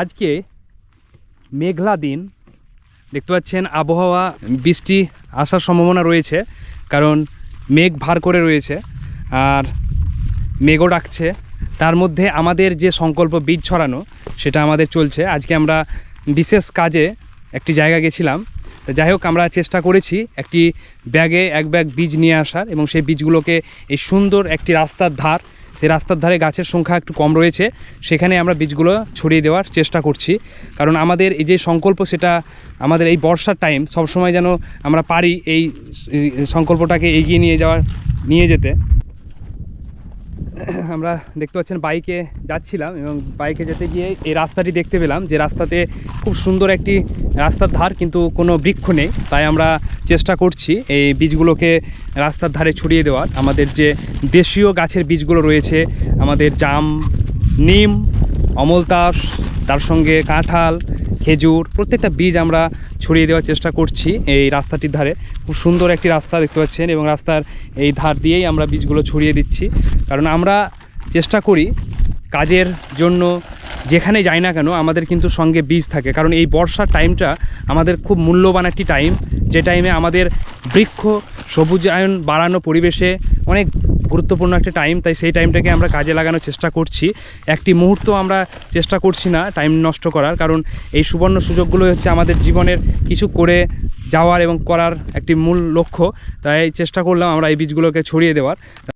আজকে মেঘলা দিন। দেখতে পাচ্ছেন, আবহাওয়া, বৃষ্টি আসার সম্ভাবনা রয়েছে, কারণ মেঘ ভার করে রয়েছে আর মেঘও ডাকছে। তার মধ্যে আমাদের যে সংকল্প বীজ ছড়ানো, সেটা আমাদের চলছে। আজকে আমরা বিশেষ কাজে একটি জায়গা গেছিলাম। তো যাই হোক, আমরা চেষ্টা করেছি একটি ব্যাগে এক ব্যাগ বীজ নিয়ে আসার এবং সেই বীজগুলোকে এই সুন্দর একটি রাস্তার ধার সেই রাস্তার ধারে গাছের সংখ্যা একটু কম রয়েছে, সেখানে আমরা বীজগুলো ছড়িয়ে দেওয়ার চেষ্টা করছি। কারণ আমাদের এই যে সংকল্প সেটা আমাদের এই বর্ষার টাইম সবসময় যেন আমরা পারি এই সংকল্পটাকে এগিয়ে নিয়ে যাওয়ার, নিয়ে যেতে। আমরা দেখতে পাচ্ছেন বাইকে যাচ্ছিলাম এবং বাইকে যেতে গিয়ে এই রাস্তাটি দেখতে পেলাম যে রাস্তাতে খুব সুন্দর একটি রাস্তার ধার কিন্তু কোনো বৃক্ষ নেই। তাই আমরা চেষ্টা করছি এই বীজগুলোকে রাস্তার ধারে ছড়িয়ে দেওয়ার। আমাদের যে দেশীয় গাছের বীজগুলো রয়েছে, আমাদের জাম, নিম অমলতাস তার সঙ্গে কাঁঠাল খেজুর, প্রত্যেকটা বীজ আমরা ছড়িয়ে দেওয়ার চেষ্টা করছি এই রাস্তাটির ধারে। খুব সুন্দর একটি রাস্তা দেখতে পাচ্ছেন এবং রাস্তার এই ধার দিয়েই আমরা বীজগুলো ছড়িয়ে দিচ্ছি। কারণ আমরা চেষ্টা করি কাজের জন্য যেখানে যাই না কেন আমাদের কিন্তু সঙ্গে বীজ থাকে। কারণ এই বর্ষার টাইমটা আমাদের খুব মূল্যবান একটি টাইম যে টাইমে আমাদের বৃক্ষ সবুজায়ন বাড়ানো পরিবেশে অনেক গুরুত্বপূর্ণ একটা টাইম তাই সেই টাইমটাকে আমরা কাজে লাগানোর চেষ্টা করছি। একটি মুহূর্ত আমরা চেষ্টা করছি না টাইম নষ্ট করার, কারণ এই সুবর্ণ সুযোগগুলোই হচ্ছে আমাদের জীবনের কিছু করে যাওয়ার এবং করার একটি মূল লক্ষ্য। তাই চেষ্টা করলাম আমরা এই বীজগুলোকে ছড়িয়ে দেওয়ার।